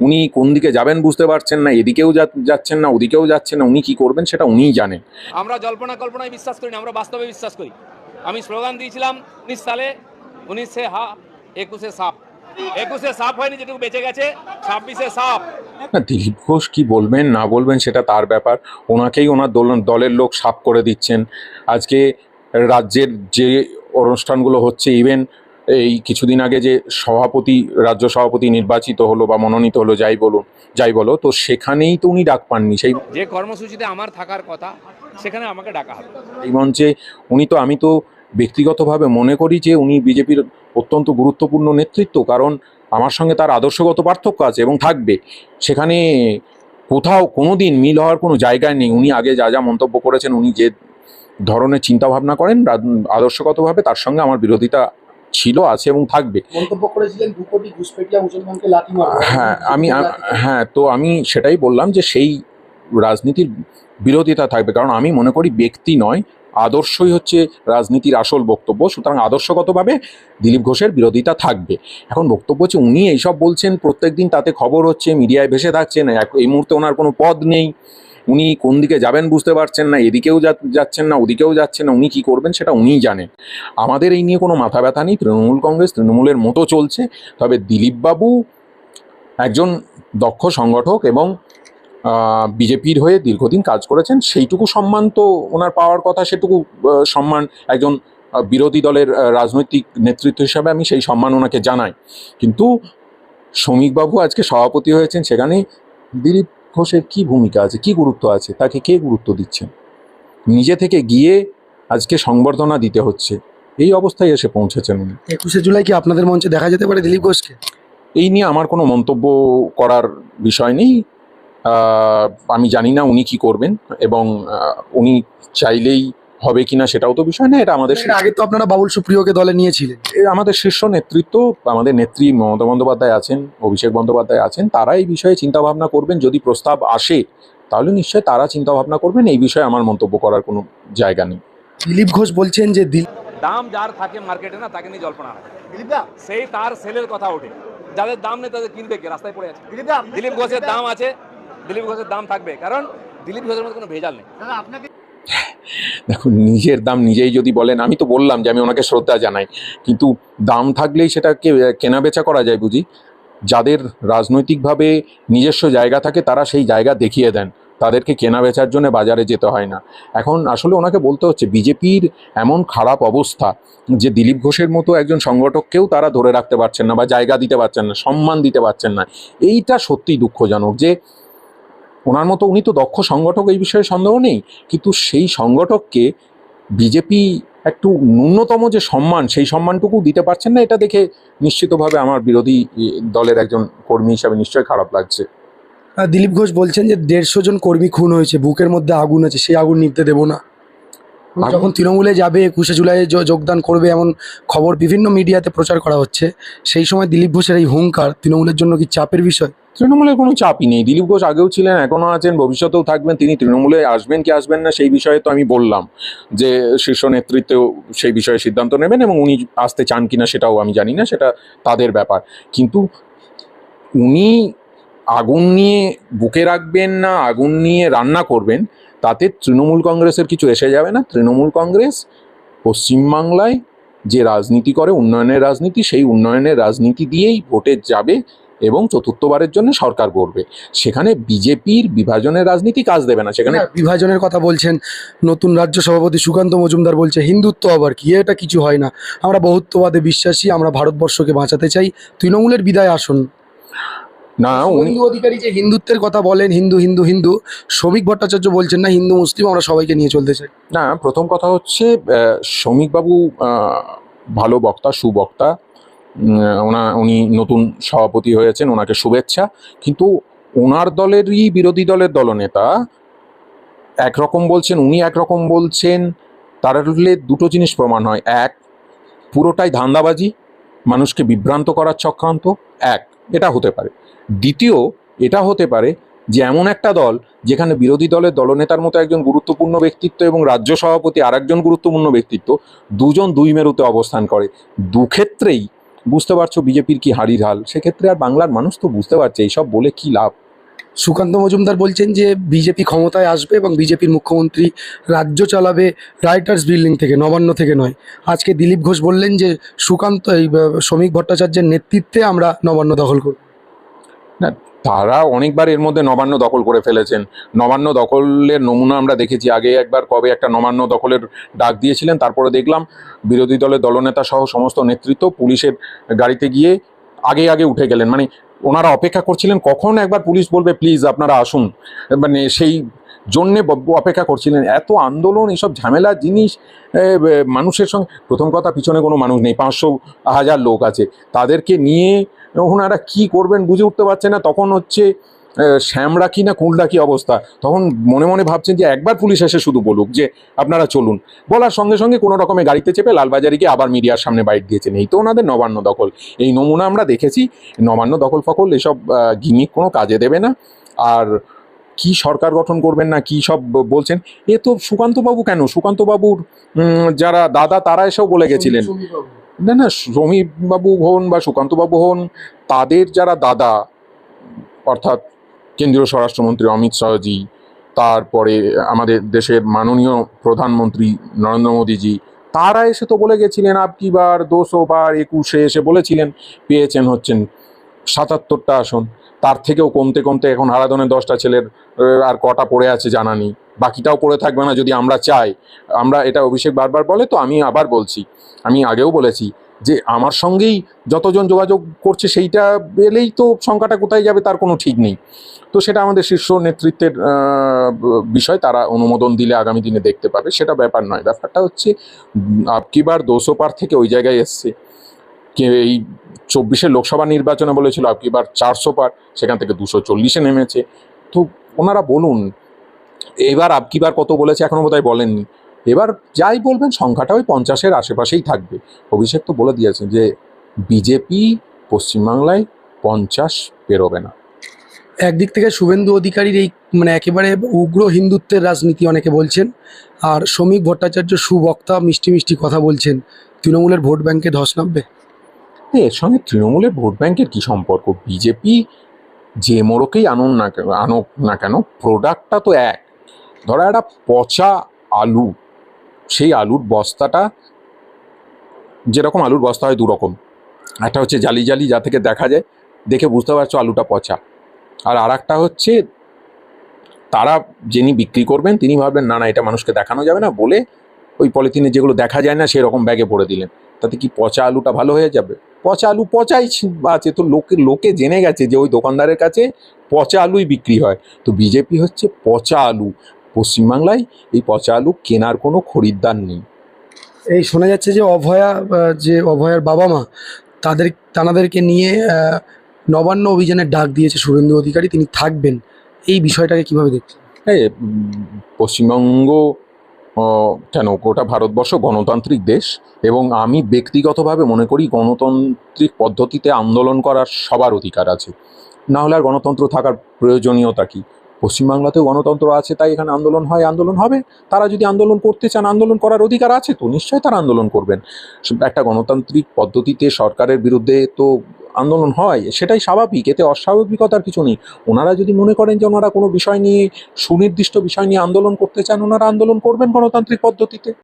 উনি কোন দিকে যাবেন বুঝতে পারছেন না এদিকেও যাচ্ছেন না ওদিকেও যাচ্ছেন না উনি কি করবেন সেটা উনিই জানেন। আমরা জল্পনা কল্পনায় বিশ্বাস করি না আমরা বাস্তবে বিশ্বাস করি। আমি স্লোগান দিয়েছিলাম উনিশ সালে উনিশে হা একুশে সাপ। একুশে সাপ হয়নি যেটুকু বেঁচে গেছে ছাব্বিশে সাপ। না দিলীপ ঘোষ কি বলবেন না বলবেন সেটা তার ব্যাপার। ওনাকেই ওনার দল- দলের লোক সাপ করে দিচ্ছেন। আজকে রাজ্যের যে অনুষ্ঠানগুলো হচ্ছে ইভেন এই কিছুদিন আগে যে সভাপতি রাজ্য সভাপতি নির্বাচিত হলো বা মনোনীত হলো যাই বলুন যাই বলো তো সেখানেই তো উনি ডাক পাননি। সেই যে কর্মসূচিতে আমার থাকার কথা সেখানে আমাকে ডাকা হবে। এই মঞ্চে উনি তো আমি তো ব্যক্তিগতভাবে মনে করি যে উনি বিজেপির অত্যন্ত গুরুত্বপূর্ণ নেতৃত্ব কারণ আমার সঙ্গে তার আদর্শগত পার্থক্য আছে এবং থাকবে। সেখানে কোথাও কোনো দিন মিল হওয়ার কোনো জায়গায় নেই। উনি আগে যা যা মন্তব্য করেছেন উনি যে ধরনের চিন্তাভাবনা করেন আদর্শগতভাবে তার সঙ্গে আমার বিরোধিতা ছিল আছে এবং থাকবে। মন্তব্য করেছিলেন দু কোটি ঘুষপেটিয়া মুসলমানকে লাথি মারবে হ্যাঁ আমি হ্যাঁ তো আমি সেটাই বললাম যে সেই রাজনীতির বিরোধিতা থাকবে। কারণ আমি মনে করি ব্যক্তি নয় আদর্শই হচ্ছে রাজনীতির আসল বক্তব্য। সুতরাং আদর্শগতভাবে দিলীপ ঘোষের বিরোধিতা থাকবে। এখন বক্তব্য হচ্ছে উনি এইসব বলছেন প্রত্যেকদিন তাতে খবর হচ্ছে মিডিয়ায় ভেসে থাকছেন এই মুহূর্তে ওনার কোনো পদ নেই। উনি কোন দিকে যাবেন বুঝতে পারছেন না, এদিকেও যাচ্ছেন না, ওদিকেও যাচ্ছেন না, উনি কি করবেন সেটা উনিই জানেন। আমাদের এই নিয়ে কোনো মাথা ব্যথা নেই, তৃণমূল কংগ্রেস তৃণমূলের মতো চলছে, তবে দিলীপবাবু একজন দক্ষ সংগঠক এবং বিজেপির হয়ে দীর্ঘদিন কাজ করেছেন, সেইটুকু সম্মান তো ওনার পাওয়ার কথা, সেটুকু সম্মান একজন বিরোধী দলের রাজনৈতিক নেতৃত্ব হিসাবে আমি সেই সম্মান ওনাকে জানাই। কিন্তু শ্রমিকবাবু আজকে সভাপতি হয়েছেন সেখানে দিলীপ ঘোষের কি ভূমিকা আছে? কি গুরুত্ব আছে? তাকে কে গুরুত্ব দিচ্ছেন? নিজে থেকে গিয়ে আজকে সংবর্ধনা দিতে হচ্ছে। এই অবস্থায় এসে পৌঁছেছেন উনি। একুশে জুলাই কি আপনাদের মঞ্চে দেখা যেতে পারে দিলীপ ঘোষকে? এই নিয়ে আমার কোনো মন্তব্য করার বিষয় নেই। আমি জানি না উনি কি করবেন এবং উনি চাইলেই হবে কিনা সেটাও তো বিষয় না এটা আমাদের আগে তো আপনারা বাবুল সুপ্রিয়কে দলে নিয়েছিলেন। আমাদের শীর্ষ নেতৃত্ব আমাদের নেত্রী মমতা বন্দ্যোপাধ্যায় আছেন অভিষেক বন্দ্যোপাধ্যায় আছেন তারা এই বিষয়ে চিন্তা ভাবনা করবেন যদি প্রস্তাব আসে তাহলে নিশ্চয়ই তারা চিন্তা ভাবনা করবেন এই বিষয়ে আমার মন্তব্য করার কোনো জায়গা নেই। দিলীপ ঘোষ বলছেন যে দিল- দাম যার থাকে মার্কেটে না তাকে নিয়ে জল্পনা হয়। সেই তার সেলের কথা ওঠে। যাদের দাম নেই তাদের কিনবে কে? রাস্তায় পড়ে আছে। দিলীপ ঘোষের দাম আছে দিলীপ ঘোষের দাম থাকবে কারণ দিলীপ ঘোষের মধ্যে কোনো ভেজাল নেই। দেখুন, নিজের দাম নিজেই যদি বলেন, আমি তো বললাম যে আমি ওনাকে শ্রদ্ধা জানাই। কিন্তু দাম থাকলেই সেটাকে কেনা বেচা করা যায় বুঝি? যাদের রাজনৈতিকভাবে নিজস্ব জায়গা থাকে, তারা সেই জায়গা দেখিয়ে দেন। তাদেরকে কেনা বেচার জন্য বাজারে যেতে হয় না। এখন আসলে ওনাকে বলতে হচ্ছে, বিজেপির এমন খারাপ অবস্থা যে দিলীপ ঘোষের মতো একজন সংগঠককেও তারা ধরে রাখতে পারছেন না বা জায়গা দিতে পারছেন না, সম্মান দিতে পারছেন না। এইটা সত্যিই দুঃখজনক যে ওনার মতো উনি তো দক্ষ সংগঠক এই বিষয়ে সন্দেহ নেই। কিন্তু সেই সংগঠককে বিজেপি একটু ন্যূনতম যে সম্মান সেই সম্মানটুকু দিতে পারছেন না এটা দেখে নিশ্চিতভাবে আমার বিরোধী দলের একজন কর্মী হিসাবে নিশ্চয়ই খারাপ লাগছে। দিলীপ ঘোষ বলছেন যে দেড়শো জন কর্মী খুন হয়েছে বুকের মধ্যে আগুন আছে সেই আগুন নিতে দেবো না। যখন তৃণমূলে যাবে একুশে জুলাই য- যোগদান করবে এমন খবর বিভিন্ন মিডিয়াতে প্রচার করা হচ্ছে সেই সময় দিলীপ ঘোষের এই হুঙ্কার তৃণমূলের জন্য কি চাপের বিষয়? তৃণমূলের কোনো চাপই নেই। দিলীপ ঘোষ আগেও ছিলেন এখনও আছেন, ভবিষ্যতেও থাকবেন। তিনি তৃণমূলে আসবেন কি আসবেন না, সেই বিষয়ে তো আমি বললাম যে শীর্ষ নেতৃত্বেও সেই বিষয়ে সিদ্ধান্ত নেবেন এবং উনি আসতে চান কিনা সেটাও আমি জানি না, সেটা তাদের ব্যাপার। কিন্তু উনি আগুন নিয়ে বুকে রাখবেন না, আগুন নিয়ে রান্না করবেন, তাতে তৃণমূল কংগ্রেসের কিছু এসে যাবে না। তৃণমূল কংগ্রেস পশ্চিমবাংলায় যে রাজনীতি করে, উন্নয়নের রাজনীতি, সেই উন্নয়নের রাজনীতি দিয়েই ভোটে যাবে এবং চতুর্থবারের জন্য সরকার গড়বে। সেখানে বিজেপির বিভাজনের রাজনীতি কাজ দেবে না। সেখানে হ্যাঁ, বিভাজনের কথা বলছেন নতুন রাজ্য সভাপতি সুকান্ত মজুমদার বলছে হিন্দুত্ব আবার কি? এটা কিছু হয় না। আমরা বহুত্ববাদে বিশ্বাসী আমরা ভারতবর্ষকে বাঁচাতে চাই। তৃণমূলের বিদায় আসন। না উনি হিন্দু অধিকারী যে হিন্দুত্বের কথা বলেন হিন্দু হিন্দু হিন্দু। শ্রমিক ভট্টাচার্য বলছেন না হিন্দু মুসলিম আমরা সবাইকে নিয়ে চলতে চাই। না প্রথম কথা হচ্ছে শ্রমিকবাবু ভালো বক্তা সুবক্তা ওনা, উনি নতুন সভাপতি হয়েছেন, ওনাকে শুভেচ্ছা। কিন্তু ওনার দলেরই বিরোধী দলের দলনেতা একরকম বলছেন, উনি একরকম বলছেন তাহলে দুটো জিনিস প্রমাণ হয়। এক, পুরোটাই ধান্দাবাজি, মানুষকে বিভ্রান্ত করার চক্রান্ত। এক, এটা হতে পারে। দ্বিতীয়, এটা হতে পারে যে এমন একটা দল যেখানে বিরোধী দলের দলনেতার মতো একজন গুরুত্বপূর্ণ ব্যক্তিত্ব এবং রাজ্য সভাপতি আর একজন গুরুত্বপূর্ণ ব্যক্তিত্ব, দুজন দুই মেরুতে অবস্থান করে। দু ক্ষেত্রেই বুঝতে পারছ বিজেপির কি হাড়ির হাল? সেক্ষেত্রে আর বাংলার মানুষ তো বুঝতে পারছে এইসব বলে কি লাভ? সুকান্ত মজুমদার বলছেন যে বিজেপি ক্ষমতায় আসবে এবং বিজেপির মুখ্যমন্ত্রী রাজ্য চালাবে রাইটার্স বিল্ডিং থেকে নবান্ন থেকে নয়। আজকে দিলীপ ঘোষ বললেন যে সুকান্ত এই শ্রমিক ভট্টাচার্যের নেতৃত্বে আমরা নবান্ন দখল করব। তারা অনেকবার এর মধ্যে নবান্ন দখল করে ফেলেছেন। নবান্ন দখলের নমুনা আমরা দেখেছি। আগে একবার কবে একটা নবান্ন দখলের ডাক দিয়েছিলেন, তারপরে দেখলাম বিরোধী দলের দলনেতা সহ সমস্ত নেতৃত্ব পুলিশের গাড়িতে গিয়ে আগে আগে উঠে গেলেন। মানে ওনারা অপেক্ষা করছিলেন, কখন একবার পুলিশ বলবে, প্লিজ আপনারা আসুন। মানে সেই জন্যে অপেক্ষা করছিলেন। এত আন্দোলন, এসব ঝামেলা, জিনিস মানুষের সঙ্গে, প্রথম কথা, পিছনে কোনো মানুষ নেই, পাঁচশো হাজার লোক আছে। তাদেরকে নিয়ে ওনারা কি করবেন বুঝে উঠতে পারছেন না। তখন হচ্ছে শ্যামরা কি না কুলডা কি অবস্থা? তখন মনে মনে ভাবছেন যে একবার পুলিশ এসে শুধু বলুক যে, আপনারা চলুন। বলার সঙ্গে সঙ্গে কোনো রকমের গাড়িতে চেপে লালবাজারে গিয়ে আবার মিডিয়ার সামনে বাইট দিয়েছেন। এই তো ওনাদের নবান্ন দখল। এই নমুনা আমরা দেখেছি, নবান্ন দখল ফকল এসব গিমিক কোনো কাজে দেবে না। আর কি সরকার গঠন করবেন না, কি সব বলছেন, এ তো সুকান্তবাবু কেন? সুকান্তবাবুর যারা দাদা, তারা এসেও বলে গেছিলেন। না না সমীপ বাবু হন বা সুকান্ত বাবু হন, তাদের যারা দাদা, অর্থাৎ কেন্দ্রীয় স্বরাষ্ট্রমন্ত্রী অমিত শাহজি, তারপরে আমাদের দেশের মাননীয় প্রধানমন্ত্রী নরেন্দ্র মোদীজি, তারা এসে তো বলে গেছিলেন আপকি বার দোশো বার একুশে এসে বলেছিলেন, পেয়েছেন হচ্ছেন সাতাত্তরটা আসন। তার থেকেও কমতে কমতে এখন হারাধনের দশটা ছেলের আর কটা পড়ে আছে জানা নেই। বাকিটাও পড়ে থাকবে না যদি আমরা চাই। আমরা এটা অভিষেক বারবার বলে, তো আমি আবার বলছি, আমি আগেও বলেছি যে আমার সঙ্গেই যতজন যোগাযোগ করছে সেইটা এলেই তো সংখ্যাটা কোথায় যাবে তার কোনো ঠিক নেই। তো সেটা আমাদের শীর্ষ নেতৃত্বের বিষয়, তারা অনুমোদন দিলে আগামী দিনে দেখতে পাবে, সেটা ব্যাপার নয়। ব্যাপারটা হচ্ছে আপকিবার দোষো পার থেকে ওই জায়গায় এসছে। কে এই চব্বিশের লোকসভা নির্বাচনে বলেছিল, আপকিবার চারশো পার, সেখান থেকে দুশো চল্লিশে নেমেছে। তো ওনারা বলুন এবার আপকিবার কত বলেছে এখনও বোধহয় বলেননি। এবার যাই বলবেন সংখ্যাটা ওই পঞ্চাশের আশেপাশেই থাকবে। অভিষেক তো বলে দিয়েছে যে বিজেপি পশ্চিমবাংলায় পঞ্চাশ পেরোবে না। একদিক থেকে শুভেন্দু অধিকারীর এই মানে একেবারে উগ্র হিন্দুত্বের রাজনীতি অনেকে বলছেন আর শ্রমিক ভট্টাচার্য সুবক্তা মিষ্টি মিষ্টি কথা বলছেন তৃণমূলের ভোট ব্যাংকে ধস নামবে? এর সঙ্গে তৃণমূলের ভোট ব্যাংকের কি সম্পর্ক? বিজেপি যে মোড়কেই আনুন না আনুক না কেন প্রোডাক্টটা তো এক। ধরো একটা পচা আলু, সেই আলুর বস্তাটা, যেরকম আলুর বস্তা হয় দুরকম। একটা হচ্ছে জালি জালি, যা থেকে দেখা যায়, দেখে বুঝতে পারছ আলুটা পচা। আর আর একটা হচ্ছে, তারা যিনি বিক্রি করবেন, তিনি ভাববেন না না, এটা মানুষকে দেখানো যাবে না। বলে ওই পলিথিনে যেগুলো দেখা যায় না, সেরকম ব্যাগে ভরে দিলেন। তাতে কি পচা আলুটা ভালো হয়ে যাবে? পচা আলু পচাই আছে তো লোকে লোকে জেনে গেছে যে ওই দোকানদারের কাছে পচা আলুই বিক্রি হয়। তো বিজেপি হচ্ছে পচা আলু। পশ্চিমবাংলায় এই পচা আলু কেনার কোনো খরিদ্দার নেই। এই শোনা যাচ্ছে যে অভয়া যে অভয়ার বাবা মা তাদের তানাদেরকে নিয়ে নবান্ন অভিযানের ডাক দিয়েছে শুভেন্দু অধিকারী তিনি থাকবেন। এই বিষয়টাকে কীভাবে দেখছেন? হ্যাঁ পশ্চিমবঙ্গ কেন? গোটা ভারতবর্ষ গণতান্ত্রিক দেশ এবং আমি ব্যক্তিগতভাবে মনে করি গণতান্ত্রিক পদ্ধতিতে আন্দোলন করার সবার অধিকার আছে। না হলে আর গণতন্ত্র থাকার প্রয়োজনীয়তা কি? পশ্চিমবাংলাতেও গণতন্ত্র আছে, তাই এখানে আন্দোলন হয়, আন্দোলন হবে। তারা যদি আন্দোলন করতে চান, আন্দোলন করার অধিকার আছে, তো নিশ্চয়ই তারা আন্দোলন করবেন। একটা গণতান্ত্রিক পদ্ধতিতে সরকারের বিরুদ্ধে তো আন্দোলন হয়, সেটাই স্বাভাবিক, এতে অস্বাভাবিকতার কিছু নেই। ওনারা যদি মনে করেন যে ওনারা কোনো বিষয় নিয়ে, সুনির্দিষ্ট বিষয় নিয়ে আন্দোলন করতে চান, ওনারা আন্দোলন করবেন গণতান্ত্রিক পদ্ধতিতে।